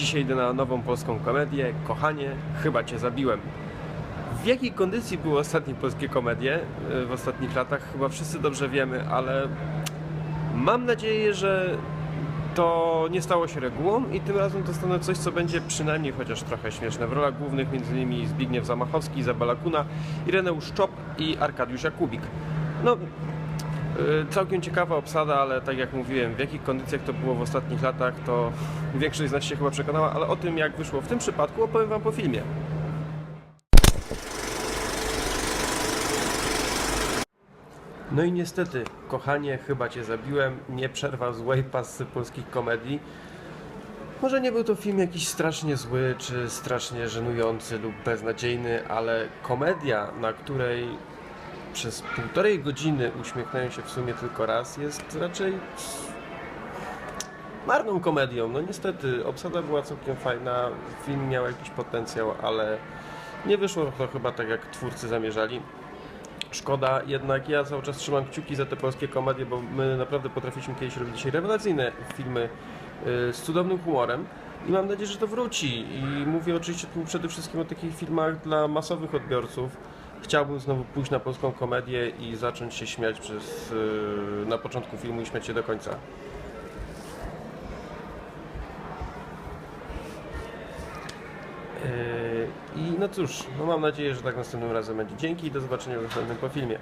Dzisiaj idę na nową polską komedię. Kochanie, chyba cię zabiłem. W jakiej kondycji były ostatnie polskie komedie y, w ostatnich latach? Chyba wszyscy dobrze wiemy, ale mam nadzieję, że to nie stało się regułą i tym razem dostanę coś, co będzie przynajmniej chociaż trochę śmieszne. W rolach głównych m.in. Zbigniew Zamachowski, Izabela Kuna, Ireneusz Czop i Arkadiusz Jakubik. No, całkiem ciekawa obsada, ale tak jak mówiłem, w jakich kondycjach to było w ostatnich latach, to większość z nas się chyba przekonała, ale o tym jak wyszło w tym przypadku opowiem Wam po filmie. No i niestety, kochanie, chyba Cię zabiłem, nie przerwał złej pasy polskich komedii. Może nie był to film jakiś strasznie zły, czy strasznie żenujący lub beznadziejny, ale komedia, na której przez półtorej godziny uśmiechnąłem się w sumie tylko raz, jest raczej marną komedią. No niestety, obsada była całkiem fajna, film miał jakiś potencjał, ale nie wyszło to chyba tak, jak twórcy zamierzali. Szkoda, jednak ja cały czas trzymam kciuki za te polskie komedie, bo my naprawdę potrafiliśmy kiedyś robić dzisiaj rewelacyjne filmy y, z cudownym humorem i mam nadzieję, że to wróci. I mówię oczywiście tu przede wszystkim o takich filmach dla masowych odbiorców. Chciałbym znowu pójść na polską komedię i zacząć się śmiać przez, y, na początku filmu i śmiać się do końca. Yy, I no cóż, no mam nadzieję, że tak następnym razem będzie. Dzięki i do zobaczenia w następnym po filmie.